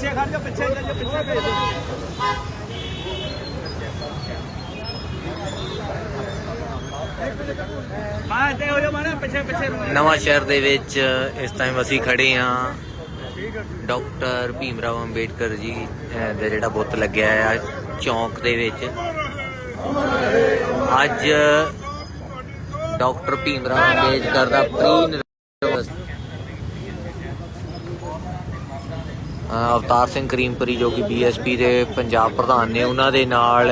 ਪਿੱਛੇ ਖੜ ਜਾ ਪਿੱਛੇ ਜਾ ਪਿੱਛੇ ਭੇਜ ਦਿਓ ਮਾਂ ਤੇ ਹੋ ਜਾ ਮਾਣਾ ਪਿੱਛੇ ਪਿੱਛੇ ਨਵਾਂ ਸ਼ਹਿਰ ਦੇ ਵਿੱਚ ਇਸ ਟਾਈਮ ਅਸੀਂ ਖੜੇ ਹਾਂ। ਡਾਕਟਰ ਭੀਮਰਾਵ ਅੰਬੇਡਕਰ ਜੀ ਦਾ ਜਿਹੜਾ ਬੁੱਤ ਲੱਗਿਆ ਆ ਚੌਂਕ ਦੇ ਵਿੱਚ। ਅੱਜ ਡਾਕਟਰ ਭੀਮਰਾਵ ਅੰਬੇਡਕਰ ਦਾ ਪ੍ਰੀ ਅਵਤਾਰ ਸਿੰਘ ਕਰੀਮਪਰੀ ਜੋ ਕਿ ਬੀਐਸਪੀ ਦੇ ਪੰਜਾਬ ਪ੍ਰਧਾਨ ਨੇ, ਉਹਨਾਂ ਦੇ ਨਾਲ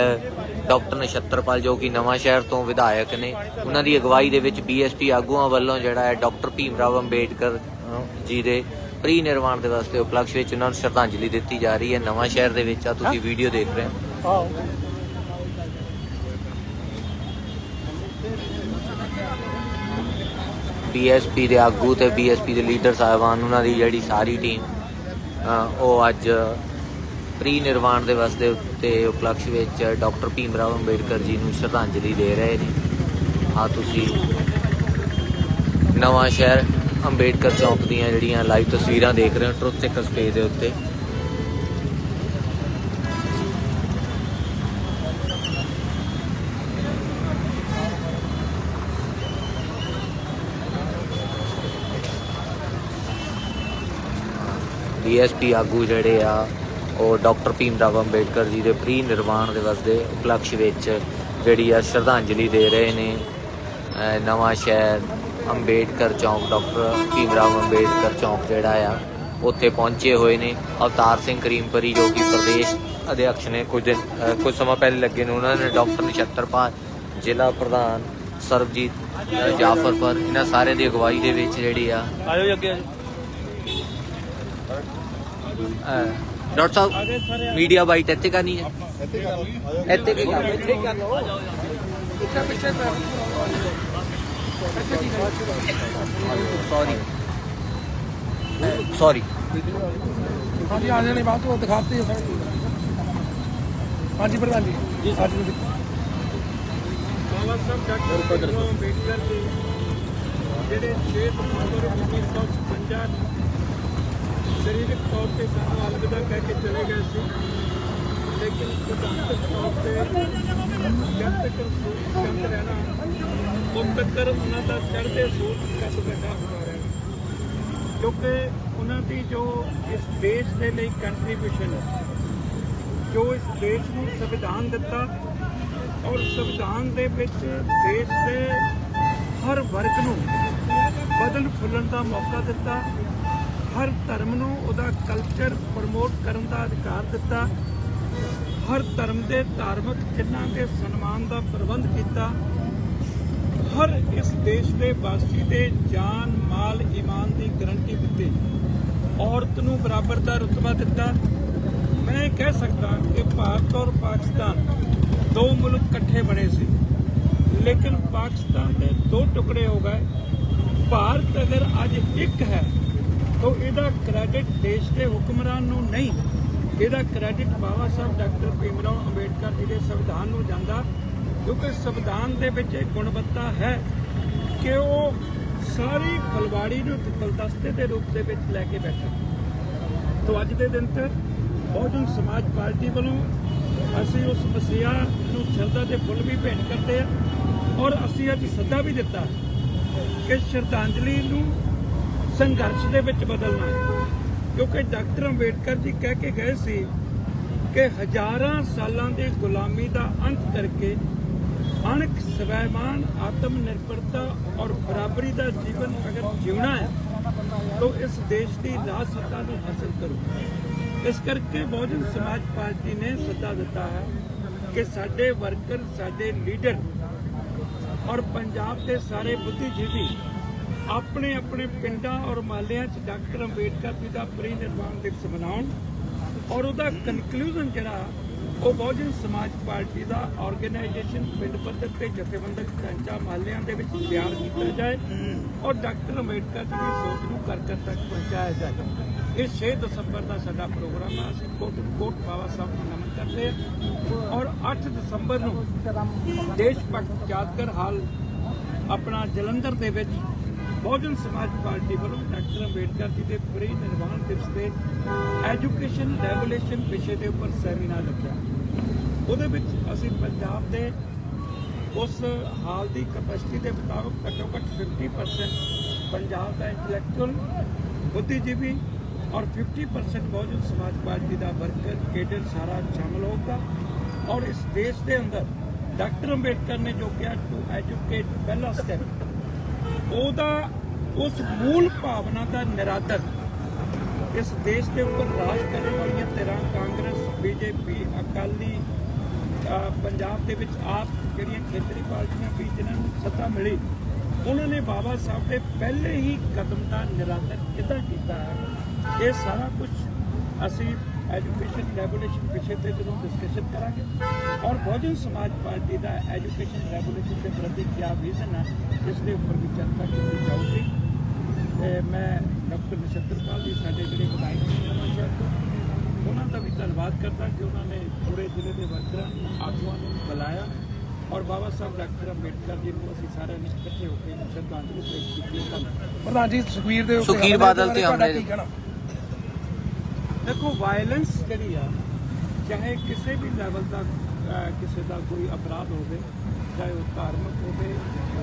ਡਾਕਟਰ ਨਛੱਤਰਪਾਲ ਜੋ ਕਿ ਨਵਾਂ ਸ਼ਹਿਰ ਤੋਂ ਵਿਧਾਇਕ ਨੇ, ਉਹਨਾਂ ਦੀ ਅਗਵਾਈ ਦੇ ਵਿੱਚ ਬੀਐਸਪੀ ਆਗੂਆਂ ਵੱਲੋਂ ਜਿਹੜਾ ਹੈ ਡਾਕਟਰ ਭੀਮ ਰਾਵ ਅੰਬੇਡਕਰ ਜੀ ਦੇ ਪ੍ਰੀ ਨਿਰਵਾਣ ਦੇ ਵਾਸਤੇ ਉਪਲਕਸ਼ ਵਿੱਚ ਉਹਨਾਂ ਨੂੰ ਸ਼ਰਧਾਂਜਲੀ ਦਿੱਤੀ ਜਾ ਰਹੀ ਹੈ। ਨਵਾਂ ਸ਼ਹਿਰ ਦੇ ਵਿੱਚ ਆ, ਤੁਸੀਂ ਵੀਡੀਓ ਦੇਖ ਰਹੇ ਹੋ। ਬੀਐਸਪੀ ਦੇ ਆਗੂ ਤੇ ਬੀਐਸਪੀ ਦੇ ਲੀਡਰ ਸਾਹਿਬਾਨ, ਉਹਨਾਂ ਦੀ ਜਿਹੜੀ ਸਾਰੀ ਟੀਮ ਉਹ ਅੱਜ ਪ੍ਰੀ ਨਿਰਵਾਣ ਦਿਵਸ ਦੇ ਉੱਤੇ ਉਪਲਕਸ਼ ਵਿੱਚ ਡਾਕਟਰ ਭੀਮ ਭੀਮਰਾਵ ਅੰਬੇਡਕਰ ਜੀ ਨੂੰ ਸ਼ਰਧਾਂਜਲੀ ਦੇ ਰਹੇ ਨੇ। ਆ ਤੁਸੀਂ ਨਵਾਂ ਸ਼ਹਿਰ ਅੰਬੇਡਕਰ ਚੌਂਕ ਦੀਆਂ ਜਿਹੜੀਆਂ ਲਾਈਵ ਤਸਵੀਰਾਂ ਦੇਖ ਰਹੇ ਹੋ ਟਰੁੱਥ ਇੱਕ ਸਪੇਸ ਦੇ ਉੱਤੇ। ਡੀਐਸਪੀ ਆਗੂ ਜਿਹੜੇ ਆ, ਉਹ ਡਾਕਟਰ ਭੀਮ ਰਾਵ ਅੰਬੇਡਕਰ ਜੀ ਦੇ ਪ੍ਰੀ ਨਿਰਵਾਣ ਦਿਵਸ ਦੇ ਉਪਲਕਸ਼ ਵਿੱਚ ਜਿਹੜੀ ਆ ਸ਼ਰਧਾਂਜਲੀ ਦੇ ਰਹੇ ਨੇ। ਅਹ ਨਵਾਂ ਸ਼ਹਿਰ ਅੰਬੇਡਕਰ ਚੌਂਕ, ਡਾਕਟਰ ਭੀਮ ਰਾਵ ਅੰਬੇਡਕਰ ਚੌਂਕ ਜਿਹੜਾ ਆ, ਉੱਥੇ ਪਹੁੰਚੇ ਹੋਏ ਨੇ। ਅਵਤਾਰ ਸਿੰਘ ਕਰੀਮਪਰੀ, ਜੋ ਕਿ ਪ੍ਰਦੇਸ਼ ਅਧਿਕਸ਼ ਨੇ, ਕੁਝ ਦਿਨ ਕੁਝ ਸਮਾਂ ਪਹਿਲੇ ਲੱਗੇ ਨੇ। ਉਹਨਾਂ ਨੇ ਡਾਕਟਰ ਨਛੱਤਰਪਾਲ, ਜ਼ਿਲ੍ਹਾ ਪ੍ਰਧਾਨ ਸਰਬਜੀਤ, ਅਹ ਜਾਫਰਪੁਰ ਇਹਨਾਂ ਸਾਰਿਆਂ ਦੀ ਅਗਵਾਈ ਦੇ ਵਿੱਚ ਜਿਹੜੀ ਆ ਆਜੋ ਅੱਗੇ। ਆਜੋ ਅਹ ਡਾਕਟਰ ਸਾਹਿਬ ਮੀਡੀਆ ਬਾਈਟ ਇੱਥੇ ਕਰਨੀ ਹੈ ਇੱਥੇ ਕੀ ਕਰਨਾ ਇੱਥੇ ਹੀ ਕਰ ਲਓ ਸੌਰੀ ਸੌਰੀ ਹਾਂਜੀ ਆ ਜਾਣੇ ਬਾਅਦ ਤੋਂ ਦਿਖਾਤੇ ਹੋ ਹਾਂਜੀ ਪ੍ਰਧਾਨ ਜੀ। ਜੀ ਹਾਂਜੀ ਬਾਬਾ ਸਾਹਿਬ ਡਾਕਟਰ ਭੀਮਰਾਵ ਅੰਬੇਡਕਰ ਜੀ ਜਿਹੜੇ 6 ਦਸੰਬਰ 1956 ਨੂੰ ਸਰੀਰਕ ਤੌਰ ਤੇ ਸਾਨੂੰ ਅਲਵਿਦਾ ਕਹਿ ਕੇ ਚਲੇ ਗਏ ਸੀ। ਲੇਕਿਨ ਸਿਧਾਂਤਕ ਤੌਰ ਤੇ ਜਦ ਤੱਕ ਸੰਤ ਰਹਿਣਾ ਉਦ ਤੱਕ ਉਹਨਾਂ ਦਾ ਚੜ੍ਹਦੇ ਸੂਰਜ ਕੱਦ ਬੈਠਾ ਹੁੰਦਾ ਰਹਿਣਾ ਕਿਉਂਕਿ ਉਹਨਾਂ ਦੀ ਜੋ ਇਸ ਦੇਸ਼ ਦੇ ਲਈ ਕੰਟਰੀਬਿਊਸ਼ਨ ਹੈ, ਜੋ ਇਸ ਦੇਸ਼ ਨੂੰ ਸੰਵਿਧਾਨ ਦਿੱਤਾ ਔਰ ਸੰਵਿਧਾਨ ਦੇ ਵਿੱਚ ਦੇਸ਼ ਦੇ ਹਰ ਵਰਗ ਨੂੰ ਬਦਲ ਫੁੱਲਣ ਦਾ ਮੌਕਾ ਦਿੱਤਾ ਹਰ ਧਰਮ ਨੂੰ ਉਹਦਾ ਕਲਚਰ ਪ੍ਰਮੋਟ ਕਰਨ ਦਾ ਅਧਿਕਾਰ ਦਿੱਤਾ। ਹਰ ਧਰਮ ਦੇ ਧਾਰਮਿਕ ਚਿੰਨ੍ਹਾਂ ਦੇ ਸਨਮਾਨ ਦਾ ਪ੍ਰਬੰਧ ਕੀਤਾ। ਹਰ ਇਸ ਦੇਸ਼ ਦੇ ਵਾਸੀ ਦੇ ਜਾਨ, ਮਾਲ ਇਮਾਨ ਦੀ ਗਰੰਟੀ ਦਿੱਤੀ। ਔਰਤ ਨੂੰ ਬਰਾਬਰ ਦਾ ਰੁਤਬਾ ਦਿੱਤਾ। ਮੈਂ ਇਹ ਕਹਿ ਸਕਦਾ ਕਿ ਭਾਰਤ ਔਰ ਪਾਕਿਸਤਾਨ ਦੋ ਮੁਲਕ ਇਕੱਠੇ ਬਣੇ ਸੀ। ਲੇਕਿਨ ਪਾਕਿਸਤਾਨ ਦੇ ਦੋ ਟੁਕੜੇ ਹੋ ਗਏ। ਭਾਰਤ ਅਗਰ ਅੱਜ ਇੱਕ ਹੈ ਤਾਂ ਇਹਦਾ ਕ੍ਰੈਡਿਟ ਦੇਸ਼ ਦੇ ਹੁਕਮਰਾਨ ਨੂੰ ਨਹੀਂ, ਇਹਦਾ ਕ੍ਰੈਡਿਟ ਬਾਬਾ ਸਾਹਿਬ ਡਾਕਟਰ ਭੀਮਰਾਓ ਅੰਬੇਡਕਰ ਜੀ ਦੇ ਸੰਵਿਧਾਨ ਨੂੰ ਜਾਂਦਾ, ਕਿਉਂਕਿ ਸੰਵਿਧਾਨ ਦੇ ਵਿੱਚ ਇਹ ਗੁਣਵੱਤਾ ਹੈ ਕਿ ਉਹ ਸਾਰੀ ਫਲਵਾੜੀ ਨੂੰ ਇੱਕ ਦੇ ਰੂਪ ਦੇ ਵਿੱਚ ਲੈ ਕੇ ਬੈਠਾ। ਤੋਂ ਅੱਜ ਦੇ ਦਿਨ ਤੇ ਬਹੁਜਨ ਸਮਾਜ ਪਾਰਟੀ ਵੱਲੋਂ ਅਸੀਂ ਉਸ ਮਸੀਹਾ ਨੂੰ ਸ਼ਰਧਾ ਦੇ ਫੁੱਲ ਵੀ ਭੇਂਟ ਕਰਦੇ ਆ ਔਰ ਅਸੀਂ ਅੱਜ ਸੱਦਾ ਵੀ ਦਿੱਤਾ ਕਿ ਸ਼ਰਧਾਂਜਲੀ ਨੂੰ ਸੰਘਰਸ਼ ਦੇ ਵਿੱਚ ਬਦਲਣਾ ਹੈ। ਕਿਉਂਕਿ ਡਾਕਟਰ ਅੰਬੇਡਕਰ ਜੀ ਕਹਿ ਕੇ ਗਏ ਸੀ ਕਿ ਹਜ਼ਾਰਾਂ ਸਾਲਾਂ ਦੀ ਗੁਲਾਮੀ ਦਾ ਅੰਤ ਕਰਕੇ ਅਣਖ ਸਵੈਮਾਨ ਆਤਮ ਨਿਰਭਰਤਾ ਔਰ ਬਰਾਬਰੀ ਦਾ ਜੀਵਨ ਅਗਰ ਜਿਉਣਾ ਹੈ, ਤਾਂ ਇਸ ਦੇਸ਼ ਦੀ ਰਾਜ ਸੱਤਾ ਨੂੰ ਹਾਸਲ ਕਰੋ। ਇਸ ਕਰਕੇ ਬਹੁਜਨ ਸਮਾਜ ਪਾਰਟੀ ਨੇ ਸੱਦਾ ਦਿੱਤਾ ਹੈ ਕਿ ਸਾਡੇ ਵਰਕਰ, ਸਾਡੇ ਲੀਡਰ ਔਰ ਪੰਜਾਬ ਦੇ ਸਾਰੇ ਬੁੱਧੀਜੀਵੀ ਆਪਣੇ ਆਪਣੇ ਪਿੰਡਾਂ ਔਰ ਮਹੱਲਿਆਂ 'ਚ ਡਾਕਟਰ ਅੰਬੇਡਕਰ ਜੀ ਦਾ ਪ੍ਰੀ ਨਿਰਵਾਣ ਦਿਵਸ ਮਨਾਉਣ ਔਰ ਉਹਦਾ ਕਨਕਲੂਜਨ ਜਿਹੜਾ, ਉਹ ਬਹੁਜਨ ਸਮਾਜ ਪਾਰਟੀ ਦਾ ਆਰਗੇਨਾਈਜੇਸ਼ਨ ਪਿੰਡ ਪੱਧਰ ਤੇ ਜਥੇਬੰਦਕ ਢਾਂਚਾ ਮਹੱਲਿਆਂ ਦੇ ਵਿੱਚ ਤਿਆਰ ਕੀਤਾ ਜਾਏ ਔਰ ਡਾਕਟਰ ਅੰਬੇਡਕਰ ਜੀ ਦੀ ਸੋਚ ਨੂੰ ਘਰ ਘਰ ਤੱਕ ਪਹੁੰਚਾਇਆ ਜਾਏ ਇਹ 6 ਦਸੰਬਰ ਦਾ ਸਾਡਾ ਪ੍ਰੋਗਰਾਮ ਹੈ ਅਸੀਂ ਕੋਟ ਕੋਟ ਬਾਬਾ ਸਾਹਿਬ ਨੂੰ ਨਮਨ ਕਰਦੇ ਹਾਂ ਔਰ 8 ਦਸੰਬਰ ਨੂੰ ਦੇਸ਼ ਭਗਤ ਯਾਦਗਾਰ ਹਾਲ ਆਪਣਾ ਜਲੰਧਰ ਦੇ ਵਿੱਚ ਬਹੁਜਨ ਸਮਾਜ ਪਾਰਟੀ ਵੱਲੋਂ ਡਾਕਟਰ ਅੰਬੇਡਕਰ ਜੀ ਦੇ ਪ੍ਰੀ ਨਿਰਵਾਣ ਦਿਵਸ ਤੇ ਐਜੂਕੇਸ਼ਨ ਰੈਗੂਲੇਸ਼ਨ ਵਿਸ਼ੇ ਦੇ ਉੱਪਰ ਸੈਮੀਨਾਰ ਰੱਖਿਆ। ਉਹਦੇ ਵਿੱਚ ਅਸੀਂ ਪੰਜਾਬ ਦੇ ਉਸ ਹਾਲ ਦੀ ਕਪੈਸਿਟੀ ਦੇ ਮੁਤਾਬਕ ਘੱਟੋ ਘੱਟ 50% ਪੰਜਾਬ ਦਾ ਇੰਟੈਲੈਕਚੁਅਲ ਬੁੱਧੀਜੀਵੀ ਔਰ 50% ਬਹੁਜਨ ਸਮਾਜ ਪਾਰਟੀ ਦਾ ਵਰਕਰ ਕੇਡਰ ਸਾਰਾ ਸ਼ਾਮਲ ਹੋਊਗਾ। ਔਰ ਇਸ ਦੇਸ਼ ਦੇ ਅੰਦਰ ਡਾਕਟਰ ਅੰਬੇਡਕਰ ਨੇ ਜੋ ਕਿਹਾ ਟੂ ਐਜੂਕੇਟ ਪਹਿਲਾ ਸਟੈਪ ਉਹਦਾ ਉਸ ਮੂਲ ਭਾਵਨਾ ਦਾ ਨਿਰਾਦਰ ਇਸ ਦੇਸ਼ ਦੇ ਉੱਪਰ ਰਾਜ ਕਰਨ ਵਾਲੀਆਂ ਧਿਰਾਂ ਕਾਂਗਰਸ, ਬੀਜੇਪੀ, ਅਕਾਲੀ ਪੰਜਾਬ ਦੇ ਵਿੱਚ ਆਪ ਜਿਹੜੀਆਂ ਖੇਤਰੀ ਪਾਰਟੀਆਂ ਵੀ ਜਿਨ੍ਹਾਂ ਨੂੰ ਸੱਤਾ ਮਿਲੀ, ਉਹਨਾਂ ਨੇ ਬਾਬਾ ਸਾਹਿਬ ਦੇ ਪਹਿਲੇ ਹੀ ਕਦਮ ਦਾ ਨਿਰਾਦਰ ਕਿੱਦਾਂ ਕੀਤਾ? ਹੈ ਇਹ ਸਾਰਾ ਕੁਝ ਅਸੀਂ ਐਜੂਕੇਸ਼ਨ ਰੈਗੂਲੇਸ਼ਨ ਵਿਸ਼ੇ ਤੇ ਜਦੋਂ ਡਿਸਕਸ਼ਨ ਕਰਾਂਗੇ ਔਰ ਬਹੁਜਨ ਸਮਾਜ ਪਾਰਟੀ ਦਾ ਐਜੂਕੇਸ਼ਨ ਰੈਗੂਲੇਸ਼ਨ ਦੇ ਪ੍ਰਤੀ ਕੀ ਵਿਜ਼ਨ ਹੈ ਇਸ ਦੇ ਉੱਪਰ ਵੀ ਚਰਚਾ ਕੀਤੀ ਜਾਊਗੀ। ਤੇ ਮੈਂ ਡਾਕਟਰ ਨਛੱਤਰਪਾਲ ਜੀ ਸਾਡੇ ਜਿਹੜੇ ਵਿਧਾਇਕ ਤੋਂ ਉਹਨਾਂ ਦਾ ਵੀ ਧੰਨਵਾਦ ਕਰਦਾ ਕਿ ਉਹਨਾਂ ਨੇ ਪੂਰੇ ਜ਼ਿਲ੍ਹੇ ਦੇ ਵਰਕਰਾਂ ਨੂੰ ਆਗੂਆਂ ਨੂੰ ਬੁਲਾਇਆ। ਔਰ ਬਾਬਾ ਸਾਹਿਬ ਡਾਕਟਰ ਅੰਬੇਡਕਰ ਜੀ ਨੂੰ ਅਸੀਂ ਸਾਰਿਆਂ ਨੇ ਇਕੱਠੇ ਹੋ ਕੇ ਸ਼ਰਧਾਂਜਲੀ ਭੇਟ ਕੀਤੀ ਪ੍ਰਧਾਨ ਜੀ ਸੁਖਵੀਰ ਦੇ ਹਮਲੇ ਬਾਦਲ ਤੇ ਹਮਲੇ? ਦੇਖੋ ਵਾਇਲੈਂਸ ਜਿਹੜੀ ਆ, ਚਾਹੇ ਕਿਸੇ ਵੀ ਲੈਵਲ ਦਾ ਕਿਸੇ ਦਾ ਕੋਈ ਅਪਰਾਧ ਹੋਵੇ, ਚਾਹੇ ਉਹ ਧਾਰਮਿਕ ਹੋਵੇ,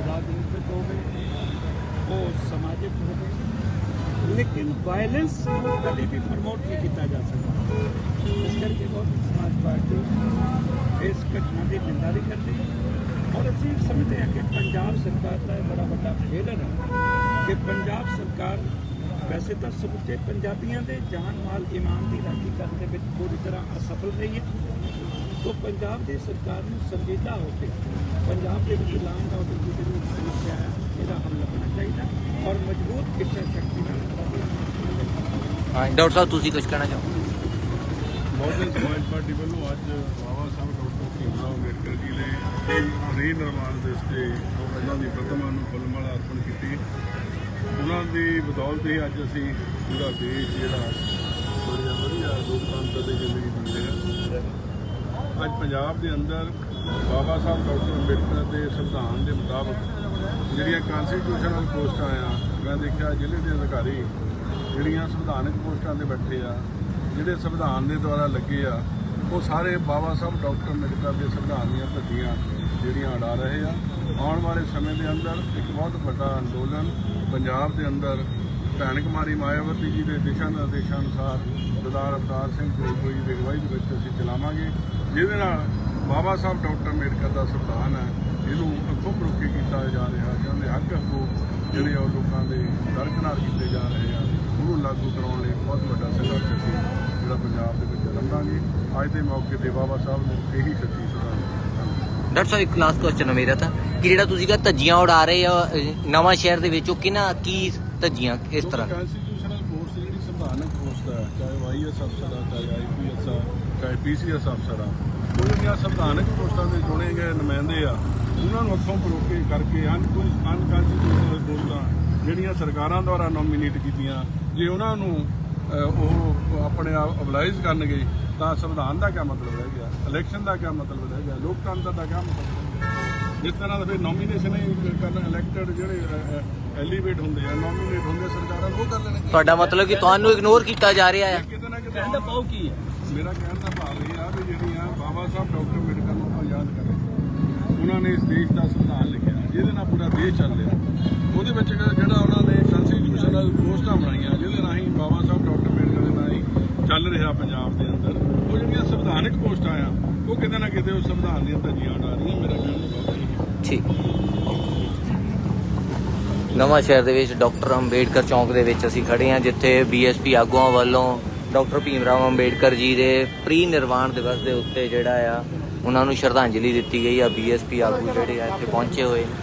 ਰਾਜਨੀਤਿਕ ਹੋਵੇ, ਉਹ ਸਮਾਜਿਕ ਹੋਵੇ, ਲੇਕਿਨ ਵਾਇਲੈਂਸ ਨੂੰ ਕਦੇ ਵੀ ਪ੍ਰਮੋਟ ਨਹੀਂ ਕੀਤਾ ਜਾ ਸਕਦਾ। ਇਸ ਕਰਕੇ ਬਹੁਤ ਸਮਾਜ ਪਾਰਟੀ ਇਸ ਘਟਨਾ ਦੀ ਨਿੰਦਾ ਵੀ ਕਰਦੀ ਹੈ। ਔਰ ਅਸੀਂ ਸਮਝਦੇ ਹਾਂ ਕਿ ਪੰਜਾਬ ਸਰਕਾਰ ਦਾ ਇਹ ਬੜਾ ਵੱਡਾ ਫੇਲਰ ਹੈ ਕਿ ਪੰਜਾਬ ਸਰਕਾਰ ਵੈਸੇ ਤਾਂ ਸਮੁੱਚੇ ਪੰਜਾਬੀਆਂ ਦੇ ਜਾਨ ਮਾਲ ਇਮਾਨ ਦੀ ਰਾਖੀ ਕਰਨ ਦੇ ਵਿੱਚ ਪੂਰੀ ਤਰ੍ਹਾਂ ਅਸਫਲ ਰਹੀ ਹੈ। ਤੋਂ ਪੰਜਾਬ ਦੀ ਸਰਕਾਰ ਨੂੰ ਸੰਜੀਦਾ ਹੋ ਕੇ ਪੰਜਾਬ ਦੇ ਵਿੱਚ ਲਾਂਡ ਆਰਡਰ ਦੀ ਜਿਹੜੀ ਸਮੱਸਿਆ ਹੈ ਇਹਦਾ ਹੱਲ ਲੱਭਣਾ ਚਾਹੀਦਾ ਔਰ ਮਜ਼ਬੂਤ ਇੱਛਾ ਸ਼ਕਤੀ ਨਾਲ ਹਾਂ ਡਾਕਟਰ ਸਾਹਿਬ ਤੁਸੀਂ ਕੁਝ ਕਹਿਣਾ ਚਾਹੋ ਬਹੁਜਨ ਸਮਾਜ ਪਾਰਟੀ ਵੱਲੋਂ ਅੱਜ ਬਾਬਾ ਸਾਹਿਬ ਡਾਕਟਰ ਭੀਮਰਾਓ ਅੰਬੇਡਕਰ ਜੀ ਦੇ ਰੀ ਨਿਰਮਾਣ ਦੇ ਉੱਤੇ ਉਹਨਾਂ ਦੀ ਪ੍ਰਤਿਮਾ ਨੂੰ ਫੁੱਲਮਾਲਾ ਅਰਪਣ ਕੀਤੀ। ਉਹਨਾਂ ਦੀ ਬਦੌਲਤ ਹੀ ਅੱਜ ਅਸੀਂ ਪੂਰਾ ਦੇਸ਼ ਜਿਹੜਾ ਬੜੀ ਵਧੀਆ ਲੋਕਤੰਤਰ ਦੀ ਜ਼ਿੰਦਗੀ ਜੀ ਰਿਹਾ ਅੱਜ ਪੰਜਾਬ ਦੇ ਅੰਦਰ ਬਾਬਾ ਸਾਹਿਬ ਡਾਕਟਰ ਅੰਬੇਡਕਰ ਦੇ ਸੰਵਿਧਾਨ ਦੇ ਮੁਤਾਬਕ ਜਿਹੜੀਆਂ ਕਨਸਟੀਟਿਊਸ਼ਨਲ ਪੋਸਟਾਂ ਆ, ਮੈਂ ਦੇਖਿਆ ਜ਼ਿਲ੍ਹੇ ਦੇ ਅਧਿਕਾਰੀ ਜਿਹੜੀਆਂ ਸੰਵਿਧਾਨਕ ਪੋਸਟਾਂ ਤੇ ਬੈਠੇ ਆ, ਜਿਹੜੇ ਸੰਵਿਧਾਨ ਦੇ ਦੁਆਰਾ ਲੱਗੇ ਆ, ਉਹ ਸਾਰੇ ਬਾਬਾ ਸਾਹਿਬ ਡਾਕਟਰ ਅੰਬੇਡਕਰ ਦੇ ਸੰਵਿਧਾਨ ਦੀਆਂ ਧੱਜੀਆਂ ਜਿਹੜੀਆਂ ਉਡਾ ਰਹੇ ਆ। ਆਉਣ ਵਾਲੇ ਸਮੇਂ ਦੇ ਅੰਦਰ ਇੱਕ ਬਹੁਤ ਵੱਡਾ ਅੰਦੋਲਨ ਪੰਜਾਬ ਦੇ ਅੰਦਰ ਭੈਣ ਕੁਮਾਰੀ ਮਾਇਆਵਤੀ ਜੀ ਦੇ ਦਿਸ਼ਾ ਨਿਰਦੇਸ਼ਾਂ ਅਨੁਸਾਰ ਸਰਦਾਰ ਅਵਤਾਰ ਸਿੰਘ ਗੋਗੋਈ ਦੀ ਅਗਵਾਈ ਦੇ ਵਿੱਚ ਅਸੀਂ ਚਲਾਵਾਂਗੇ, ਜਿਹਦੇ ਨਾਲ ਬਾਬਾ ਸਾਹਿਬ ਡਾਕਟਰ ਅੰਬੇਡਕਰ ਦਾ ਸੰਵਿਧਾਨ ਹੈ, ਇਹਨੂੰ ਅੱਖੋਂ ਪਰੋਖੇ ਕੀਤਾ ਜਾ ਰਿਹਾ ਜਾਂਦੇ ਹੱਕ ਅੱਗੋਂ ਜਿਹੜੇ ਉਹ ਲੋਕਾਂ ਦੇ ਦਰਕਨਾਰ ਕੀਤੇ ਜਾ ਰਹੇ ਆ, ਉਹਨੂੰ ਲਾਗੂ ਕਰਾਉਣ ਲਈ ਬਹੁਤ ਵੱਡਾ ਸੰਘਰਸ਼ ਅਸੀਂ ਜਿਹੜਾ ਪੰਜਾਬ ਦੇ ਵਿੱਚ ਲੰਘਾਂਗੇ। ਅੱਜ ਦੇ ਮੌਕੇ ਤੇ ਬਾਬਾ ਸਾਹਿਬ ਨੂੰ ਇਹੀ ਸੱਚੀ ਸ਼ਰਧਾਂਜਲੀ ਧੰਨਵਾਦ ਡਾਕਟਰ ਸਾਹਿਬ ਇੱਕ ਲਾਸਟ ਕੁਐਸਚਨ ਹੈ ਮੇਰਾ ਤਾਂ ਜਿਹੜਾ ਤੁਸੀਂ ਕਹਾ ਧੱਜੀਆਂ ਉਡਾ ਰਹੇ ਆ ਨਵਾਂ ਸ਼ਹਿਰ ਦੇ ਵਿੱਚ, ਉਹ ਕਿਹਨਾਂ, ਕੀ ਧੱਜੀਆਂ ਇਸ ਤਰ੍ਹਾਂ? ਕਨਸਟੀਟਿਊਸ਼ਨਲ ਪੋਸਟ ਜਿਹੜੀ ਸੰਵਿਧਾਨਕ ਪੋਸਟ ਹੈ, ਚਾਹੇ ਉਹ ਆਈਐਸ ਅਫਸਰ ਆ ਚਾਹੇ ਆਈਪੀਐਸ ਆ, ਚਾਹੇ ਪੀਸੀਐਸ ਅਫਸਰ। ਆ ਉਹ ਜਿਹੜੀਆਂ ਸੰਵਿਧਾਨਕ ਪੋਸਟਾਂ ਦੇ ਚੁਣੇ ਗਏ ਨੁਮਾਇੰਦੇ ਆ, ਉਹਨਾਂ ਨੂੰ ਅੱਖੋਂ ਪਰੋਕੇ ਕਰਕੇ ਅਨਕਨਸਟੀਟਿਊਸ਼ਨਲ ਪੋਸਟਾਂ ਜਿਹੜੀਆਂ ਸਰਕਾਰਾਂ ਦੁਆਰਾ ਨੋਮੀਨੇਟ ਕੀਤੀਆਂ, ਜੇ ਉਹਨਾਂ ਨੂੰ ਉਹ ਆਪਣੇ ਆਪ ਅਬਲਾਈਜ਼ ਕਰਨਗੇ, ਤਾਂ ਸੰਵਿਧਾਨ ਦਾ ਕੀ ਮਤਲਬ ਰਹਿ ਗਿਆ? ਇਲੈਕਸ਼ਨ ਦਾ ਕੀ ਮਤਲਬ ਰਹਿ ਗਿਆ? ਲੋਕਤੰਤਰ ਦਾ ਕੀ ਮਤਲਬ ਜਿਸ ਤਰ੍ਹਾਂ ਦਾ ਫਿਰ ਨੋਮੀਨੇਸ਼ਨ ਹੀ ਕਰਨ ਇਲੈਕਟਡ ਜਿਹੜੇ ਐਲੀਵੇਟ ਹੁੰਦੇ ਆ ਨੋਮੀਨੇਟ ਹੁੰਦੇ ਆ ਸਰਕਾਰਾਂ ਨੂੰ ਉਹ ਕਰ ਲੈਣਗੇ। ਤੁਹਾਡਾ ਮਤਲਬ ਕਿ ਤੁਹਾਨੂੰ ਇਗਨੋਰ ਕੀਤਾ ਜਾ ਰਿਹਾ ਹੈ? ਕਿਤੇ ਨਾ ਕਿਤੇ ਕਹਿੰਦਾ ਪਾਉ ਕੀ ਹੈ? ਮੇਰਾ ਕਹਿਣ ਦਾ ਭਾਵ ਇਹ ਆ ਵੀ ਜਿਹੜੀਆਂ ਬਾਬਾ ਸਾਹਿਬ ਡਾਕਟਰ ਅੰਬੇਡਕਰ ਨੂੰ ਆਪਾਂ ਯਾਦ ਕਰੇ ਉਹਨਾਂ ਨੇ ਇਸ ਦੇਸ਼ ਦਾ ਸੰਵਿਧਾਨ ਲਿਖਿਆ ਜਿਹਦੇ ਨਾਲ ਪੂਰਾ ਦੇਸ਼ ਚੱਲ ਰਿਹਾ। ਉਹਦੇ ਵਿੱਚ ਜਿਹੜਾ ਉਹਨਾਂ ਨੇ ਕਨਸਟੀਟਿਊਸ਼ਨਲ ਪੋਸਟਾਂ ਬਣਾਈਆਂ ਜਿਹਦੇ ਰਾਹੀਂ ਬਾਬਾ ਸਾਹਿਬ ਡਾਕਟਰ ਅੰਬੇਡਕਰ ਦੇ ਨਾਲ ਹੀ ਚੱਲ ਰਿਹਾ ਪੰਜਾਬ ਦੇ ਅੰਦਰ। ਉਹ ਜਿਹੜੀਆਂ ਸੰਵਿਧਾਨਕ ਪੋਸਟਾਂ ਆ ਉਹ ਕਿਤੇ ਨਾ ਕਿਤੇ ਉਸ ਸੰਵਿਧਾਨ ਦੀਆਂ ਧੱਜੀਆਂ ਉਡਾ ਰਹੀਆਂ ਮੇਰਾ ਕਹਿਣ ਨਵਾਂ ਸ਼ਹਿਰ ਦੇ ਵਿੱਚ ਡਾਕਟਰ ਅੰਬੇਡਕਰ ਚੌਂਕ ਦੇ ਵਿੱਚ ਅਸੀਂ ਖੜੇ ਹਾਂ, ਜਿੱਥੇ ਬੀਐਸਪੀ ਆਗੂਆਂ ਵੱਲੋਂ ਡਾਕਟਰ ਭੀਮ ਰਾਮ ਅੰਬੇਡਕਰ ਜੀ ਦੇ ਪ੍ਰੀ ਨਿਰਵਾਣ ਦਿਵਸ ਦੇ ਉੱਤੇ ਜਿਹੜਾ ਆ, ਉਹਨਾਂ ਨੂੰ ਸ਼ਰਧਾਂਜਲੀ ਦਿੱਤੀ ਗਈ ਆ। ਬੀਐਸਪੀ ਆਗੂ ਜਿਹੜੇ ਆ ਇੱਥੇ ਪਹੁੰਚੇ ਹੋਏ ਨੇ।